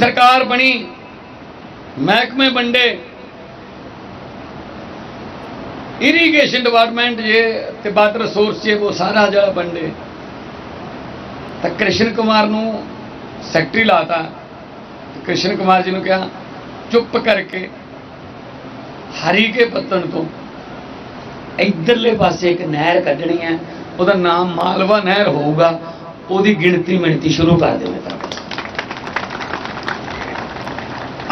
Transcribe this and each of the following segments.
ਸਰਕਾਰ ਬਣੀ, ਮਹਿਕਮੇ ਵੰਡੇ। ਇਰੀਗੇਸ਼ਨ ਡਿਪਾਰਟਮੈਂਟ ਜੇ ਤੇ ਵਾਟਰ ਰਿਸੋਰਸ ਜੇ, ਉਹ ਸਾਰਾ ਜਿਹੜਾ ਵੰਡੇ। ਤਾਂ ਕ੍ਰਿਸ਼ਨ ਕੁਮਾਰ ਨੂੰ ਸੈਕਟਰੀ ਲਾਤਾ। ਤੇ ਕ੍ਰਿਸ਼ਨ ਕੁਮਾਰ ਜੀ ਨੂੰ ਕਿਹਾ, ਚੁੱਪ ਕਰਕੇ ਹਰੀ ਕੇ ਪੱਤਣ ਤੋਂ ਇਧਰਲੇ ਪਾਸੇ ਇੱਕ ਨਹਿਰ ਕੱਢਣੀ ਹੈ, ਉਹਦਾ ਨਾਮ ਮਾਲਵਾ ਨਹਿਰ ਹੋਊਗਾ, ਉਹਦੀ ਗਿਣਤੀ ਮਿਣਤੀ ਸ਼ੁਰੂ ਕਰ ਦੇਵੇ ਤਾਂ।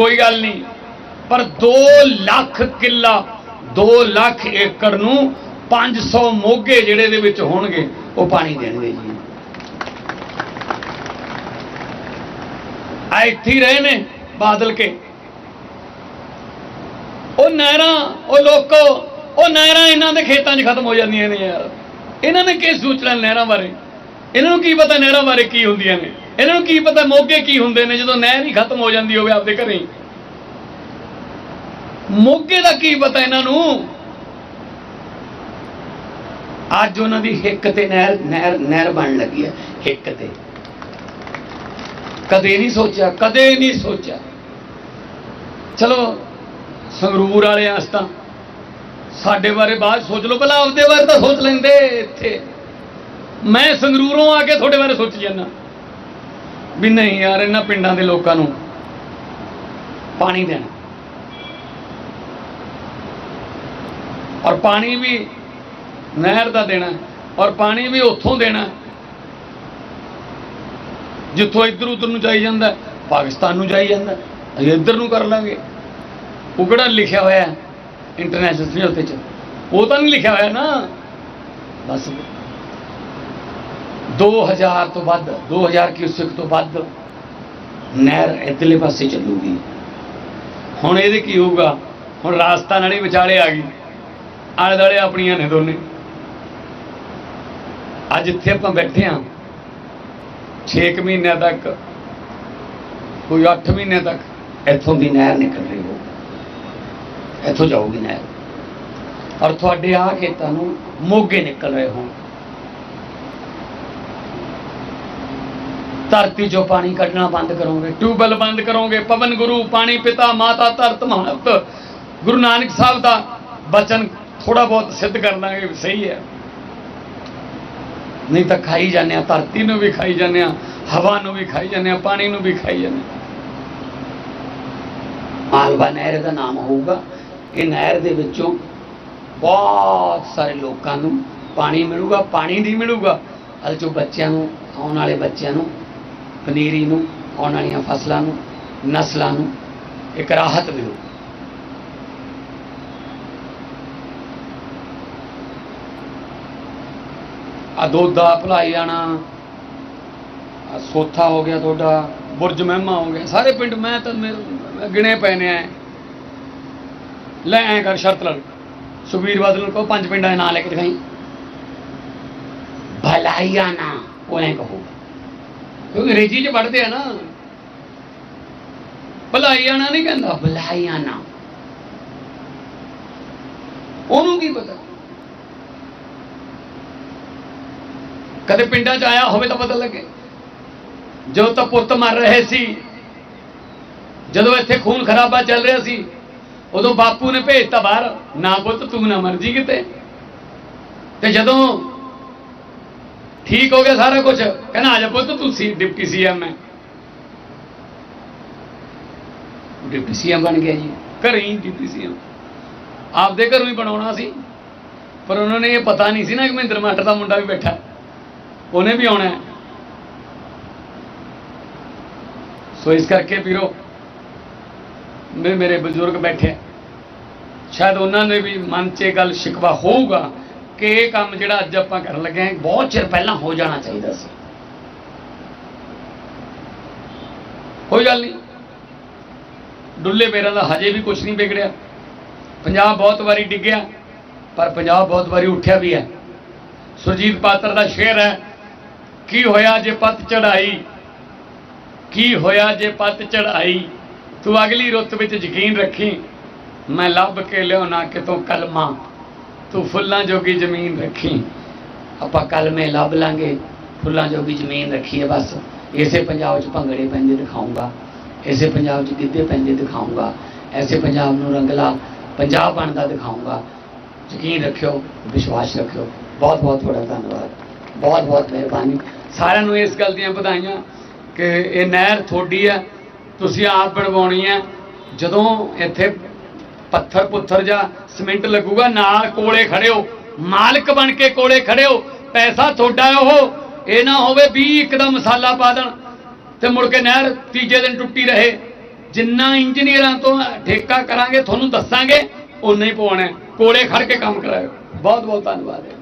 ਕੋਈ ਗੱਲ ਨਹੀਂ। ਪਰ 2 ਲੱਖ ਕਿੱਲਾ 2 ਲੱਖ ਏਕੜ ਨੂੰ 500 ਮੋਗੇ ਜਿਹੜੇ ਦੇ ਵਿੱਚ ਹੋਣਗੇ, ਉਹ ਪਾਣੀ ਦੇਣਗੇ ਜੀ। ਆ ਇੱਥੇ ਰਹੇ ਨੇ ਬਾਦਲ ਕੇ। ਉਹ ਨਹਿਰਾਂ, ਉਹ ਲੋਕੋ, ਉਹ ਨਹਿਰਾਂ ਇਹਨਾਂ ਦੇ ਖੇਤਾਂ 'ਚ ਖਤਮ ਹੋ ਜਾਂਦੀਆਂ ਨੇ ਯਾਰ। ਇਹਨਾਂ ਨੇ ਕੀ ਸੋਚਣਾ ਨਹਿਰਾਂ ਬਾਰੇ? ਇਹਨਾਂ ਨੂੰ ਕੀ ਪਤਾ ਨਹਿਰਾਂ ਬਾਰੇ ਕੀ ਹੁੰਦੀਆਂ ਨੇ? ਇਹਨਾਂ ਨੂੰ ਕੀ ਪਤਾ ਮੋਗੇ ਕੀ ਹੁੰਦੇ ਨੇ, ਜਦੋਂ ਨਹਿਰ ਹੀ ਖਤਮ ਹੋ ਜਾਂਦੀ ਹੋਵੇ ਆਪਦੇ ਘਰੇ। ਮੋਗੇ ਦਾ ਕੀ ਪਤਾ ਇਹਨਾਂ ਨੂੰ? ਅੱਜ ਉਹਨਾਂ ਦੀ ਹਿੱਕ ਤੇ ਨਹਿਰ ਨਹਿਰ ਨਹਿਰ ਬਣ ਲੱਗੀ ਹੈ, ਹਿੱਕ ਤੇ। ਕਦੇ ਨਹੀਂ ਸੋਚਿਆ, ਕਦੇ ਨਹੀਂ ਸੋਚਿਆ। ਚਲੋ, ਸੰਗਰੂਰ ਵਾਲੇ ਆਸ ਤਾਂ ਸਾਡੇ ਬਾਰੇ ਬਾਅਦ ਸੋਚ ਲਓ, ਭਲਾ ਆਪਦੇ ਬਾਰੇ ਤਾਂ ਸੋਚ ਲੈਂਦੇ ਇੱਥੇ। ਮੈਂ ਸੰਗਰੂਰੋਂ ਆ ਕੇ ਤੁਹਾਡੇ ਬਾਰੇ ਸੋਚ ਜਾਂਦਾ। ਵੀ ਨਹੀਂ ਯਾਰ, ਇਹਨਾਂ ਪਿੰਡਾਂ ਦੇ ਲੋਕਾਂ ਨੂੰ ਪਾਣੀ ਦੇਣਾ। ਔਰ ਪਾਣੀ ਵੀ ਨਹਿਰ ਦਾ ਦੇਣਾ, ਔਰ ਪਾਣੀ ਵੀ ਉੱਥੋਂ ਦੇਣਾ। ਜਿੱਥੋਂ ਇੱਧਰ ਉੱਧਰ ਨੂੰ ਜਾਈ ਜਾਂਦਾ, ਪਾਕਿਸਤਾਨ ਨੂੰ ਜਾਈ ਜਾਂਦਾ, ਅਸੀਂ ਇੱਧਰ ਨੂੰ ਕਰ ਲਾਂਗੇ। ਉਹ ਕਿਹੜਾ ਲਿਖਿਆ ਹੋਇਆ ਹੈ ਇੰਟਰਨੈਸ਼ਨਲ ਸਮਝੌਤੇ 'ਚ? ਉਹ ਤਾਂ ਨਹੀਂ ਲਿਖਿਆ ਹੋਇਆ ਨਾ। ਬਸ। 2000 ਤੋਂ ਵੱਧ 2000 ਕਿਊਸੈਕ ਤੋਂ ਵੱਧ ਨਹਿਰ ਇੱਧਰਲੇ ਪਾਸੇ ਚੱਲੂਗੀ। ਹੁਣ ਇਹਦੇ ਕੀ ਹੋਊਗਾ? ਹੁਣ ਰਾਸਤਾ ਨਾਲੇ ਵਿਚਾਲੇ ਆ ਗਈ। ਆਲੇ ਦੁਆਲੇ ਆਪਣੀਆਂ ਨੇ ਦੋਨੇ। ਅੱਜ ਇੱਥੇ ਆਪਾਂ ਬੈਠੇ ਹਾਂ। 6 ਮਹੀਨਿਆਂ ਤੱਕ, ਕੋਈ 8 ਮਹੀਨਿਆਂ ਤੱਕ ਇੱਥੋਂ ਦੀ ਨਹਿਰ ਨਿਕਲ ਰਹੀ ਹੋ ਇੱਥੋਂ ਜਾਊਗੀ ਨਹਿਰ। ਔਰ ਤੁਹਾਡੇ ਆ ਖੇਤਾਂ ਨੂੰ ਮੋਗੇ ਨਿਕਲ ਰਹੇ ਹੋਣ। ਧਰਤੀ ਚੋਂ ਪਾਣੀ ਕੱਢਣਾ ਬੰਦ ਕਰੋਗੇ। ਟਿਊਬਵੈਲ ਬੰਦ ਕਰੋਗੇ। ਪਵਨ ਗੁਰੂ ਪਾਣੀ ਪਿਤਾ ਮਾਤਾ ਧਰਤ ਮਹੰਤ। ਗੁਰੂ ਨਾਨਕ ਸਾਹਿਬ ਦਾ ਬਚਨ ਥੋੜਾ ਬਹੁਤ ਸਿੱਧ ਕਰ ਲਾਂਗੇ ਸਹੀ ਹੈ। ਨਹੀਂ ਤਾਂ ਖਾਈ ਜਾਂਦੇ ਆ ਧਰਤੀ ਨੂੰ ਵੀ ਖਾਈ ਜਾਂਦੇ ਆ ਹਵਾ ਨੂੰ ਵੀ ਖਾਈ ਜਾਂਦੇ ਆ ਪਾਣੀ ਨੂੰ ਵੀ ਖਾਈ ਜਾਂਦੇ ਮਾਲਵਾ ਨਹਿਰ ਦਾ ਨਾਮ ਹੋਊਗਾ। ਇਹ ਨਹਿਰ ਦੇ ਵਿੱਚੋਂ ਬਹੁਤ ਸਾਰੇ ਲੋਕਾਂ ਨੂੰ ਪਾਣੀ ਮਿਲੂਗਾ ਪਾਣੀ ਦੀ ਮਿਲੂਗਾ। ਅਲ ਜੋ ਬੱਚਿਆਂ ਨੂੰ ਆਉਣ ਵਾਲੇ ਬੱਚਿਆਂ ਨੂੰ ਪਨੀਰੀ ਨੂੰ, ਆਉਣ ਵਾਲੀਆਂ ਫਸਲਾਂ ਨੂੰ, ਨਸਲਾਂ ਨੂੰ ਇੱਕ ਰਾਹਤ ਮਿਲੂ। ਆ ਦੋਦਾ ਭਲਾਈ ਜਾਣਾ ਸੋਥਾ ਹੋ ਗਿਆ ਤੁਹਾਡਾ, ਬੁਰਜ ਮਹਿਮਾ ਹੋ ਗਿਆ, ਸਾਰੇ ਪਿੰਡ ਮੈਂ ਤਾਂ ਮੇਰੇ- ਗਿਣੇ ਪਏ ਨੇ ਐ। ਲੈ ਐ ਕਰ ਸ਼ਰਤ ਲੜ ਸੁਖਬੀਰ ਬਾਦਲ ਨੂੰ ਕਹੋ, ਪੰਜ ਪਿੰਡਾਂ ਦੇ ਨਾਂ ਲੈ ਕੇ ਦਿਖਾਈ। ਭਲਾਈਆਣਾ ਉਹ ਐ ਕਹੋ ਕਿਉਂਕਿ ਅੰਗਰੇਜ਼ੀ ਚ ਪੜ੍ਹਦੇ ਆ ਨਾ। ਭਲਾਈਆਣਾ ਨਹੀਂ ਕਹਿੰਦਾ। ਭਲਾਈਆਣਾ। ਉਹਨੂੰ ਕੀ ਪਤਾ? ਕਦੇ ਪਿੰਡਾਂ 'ਚ ਆਇਆ ਹੋਵੇ ਤਾਂ ਪਤਾ ਲੱਗੇ। ਜਦੋਂ ਤਾਂ ਪੁੱਤ ਮਰ ਰਹੇ ਸੀ ਜਦੋਂ ਇੱਥੇ ਖੂਨ ਖਰਾਬਾ ਚੱਲ ਰਿਹਾ ਸੀ ਉਦੋਂ ਬਾਪੂ ਨੇ ਭੇਜਤਾ ਬਾਹਰ ਨਾ ਪੁੱਤ ਤੂੰ ਨਾ ਮਰ ਜੀ ਕਿਤੇ। ਤੇ ਜਦੋਂ ਠੀਕ ਹੋ ਗਿਆ ਸਾਰਾ ਕੁਝ ਕਹਿੰਦਾ, ਆ ਜਾ ਪੁੱਤ, ਤੂੰ ਸੀ, ਡਿਪਟੀ ਸੀਐਮ ਹੈ ਡਿਪਟੀ ਸੀਐਮ ਬਣ ਗਿਆ ਜੀ। ਘਰੇ ਹੀ ਡਿਪਟੀ ਸੀਐਮ ਆਪਦੇ ਘਰੋਂ ਹੀ ਬਣਾਉਣਾ ਸੀ। ਪਰ ਉਹਨਾਂ ਨੇ ਇਹ ਪਤਾ ਨਹੀਂ ਸੀ ਨਾ ਕਿ ਮਹਿੰਦਰ ਮਾਸਟਰ ਦਾ ਮੁੰਡਾ ਵੀ ਬੈਠਾ। ਉਹਨੇ ਵੀ ਆਉਣਾ। ਸੋ ਇਸ ਕਰਕੇ ਵੀਰੋ, ਮੇ ਮੇਰੇ ਬਜ਼ੁਰਗ ਬੈਠੇ। ਸ਼ਾਇਦ ਉਹਨਾਂ ਨੇ ਵੀ ਮਨ 'ਚ ਇਹ ਗੱਲ ਸ਼ਿਕਵਾ ਹੋਊਗਾ ਕਿ ਇਹ ਕੰਮ ਜਿਹੜਾ ਅੱਜ ਆਪਾਂ ਕਰਨ ਲੱਗੇ ਹਾਂ, ਬਹੁਤ ਚਿਰ ਪਹਿਲਾਂ ਹੋ ਜਾਣਾ ਚਾਹੀਦਾ ਸੀ। ਕੋਈ ਗੱਲ ਨਹੀਂ। ਡੁੱਲੇ ਬੇਰਾਂ ਦਾ ਹਜੇ ਵੀ ਕੁਝ ਨਹੀਂ ਵਿਗੜਿਆ। ਪੰਜਾਬ ਬਹੁਤ ਵਾਰੀ ਡਿੱਗਿਆ, ਪਰ ਪੰਜਾਬ ਬਹੁਤ ਵਾਰੀ ਉੱਠਿਆ ਵੀ ਹੈ। ਸੁਰਜੀਤ ਪਾਤਰ ਦਾ ਸ਼ੇਰ ਹੈ, ਕੀ ਹੋਇਆ ਜੇ ਪੱਤ ਚੜਾਈ ਕੀ ਹੋਇਆ ਜੇ ਪੱਤ ਚੜਾਈ ਤੂੰ ਅਗਲੀ ਰੁੱਤ ਵਿੱਚ ਯਕੀਨ ਰੱਖੀ, ਮੈਂ ਲੱਭ ਕੇ ਲਿਆਉਣਾ ਕਿਤੋਂ ਕਲਮਾ। ਤੂੰ ਫੁੱਲਾਂ ਜੋਗੀ ਜ਼ਮੀਨ ਰੱਖੀ। ਆਪਾਂ ਕਲਮੇ ਲੱਭ ਲਾਂਗੇ, ਫੁੱਲਾਂ ਜੋਗੀ ਜ਼ਮੀਨ ਰੱਖੀਏ ਬਸ। ਇਸੇ ਪੰਜਾਬ 'ਚ ਭੰਗੜੇ ਪੈਂਦੇ ਦਿਖਾਉਂਗਾ ਇਸੇ ਪੰਜਾਬ 'ਚ ਗਿੱਧੇ ਪੈਂਦੇ ਦਿਖਾਉਂਗਾ ਐਸੇ ਪੰਜਾਬ ਨੂੰ ਰੰਗਲਾ ਪੰਜਾਬ ਬਣਦਾ ਦਿਖਾਉਂਗਾ ਯਕੀਨ ਰੱਖਿਓ, ਵਿਸ਼ਵਾਸ ਰੱਖਿਓ। ਬਹੁਤ ਬਹੁਤ ਤੁਹਾਡਾ ਧੰਨਵਾਦ। ਬਹੁਤ ਬਹੁਤ ਮਿਹਰਬਾਨੀ। ਸਾਰਿਆਂ ਨੂੰ ਇਸ ਗੱਲ ਦੀਆਂ ਵਧਾਈਆਂ ਕਿ ਇਹ ਨਹਿਰ ਤੁਹਾਡੀ ਹੈ, ਤੁਸੀਂ ਆਪ ਬਣਵਾਉਣੀ ਹੈ। ਜਦੋਂ ਇੱਥੇ ਪੱਥਰ ਪੁੱਥਰ ਜਾਂ ਸਿਮੈਂਟ ਲੱਗੂਗਾ, ਨਾਲ ਕੋਲੇ ਖੜਿਓ। ਮਾਲਕ ਬਣ ਕੇ ਕੋਲੇ ਖੜਿਓ। ਪੈਸਾ ਤੁਹਾਡਾ ਉਹ, ਇਹ ਨਾ ਹੋਵੇ ਵੀ ਇੱਕ ਦਾ ਮਸਾਲਾ ਪਾ ਦੇਣ ਤੇ ਮੁੜ ਕੇ ਨਹਿਰ ਤੀਜੇ ਦਿਨ ਟੁੱਟੀ ਰਹੇ। ਜਿੰਨਾ ਇੰਜੀਨੀਅਰਾਂ ਤੋਂ ਠੇਕਾ ਕਰਾਂਗੇ, ਤੁਹਾਨੂੰ ਦੱਸਾਂਗੇ ਉਨਾ ਹੀ ਪਵਾਉਣਾ ਕੋਲੇ ਖੜ ਕੇ ਕੰਮ ਕਰਾਇਓ। ਬਹੁਤ ਬਹੁਤ ਧੰਨਵਾਦ। ਹੈ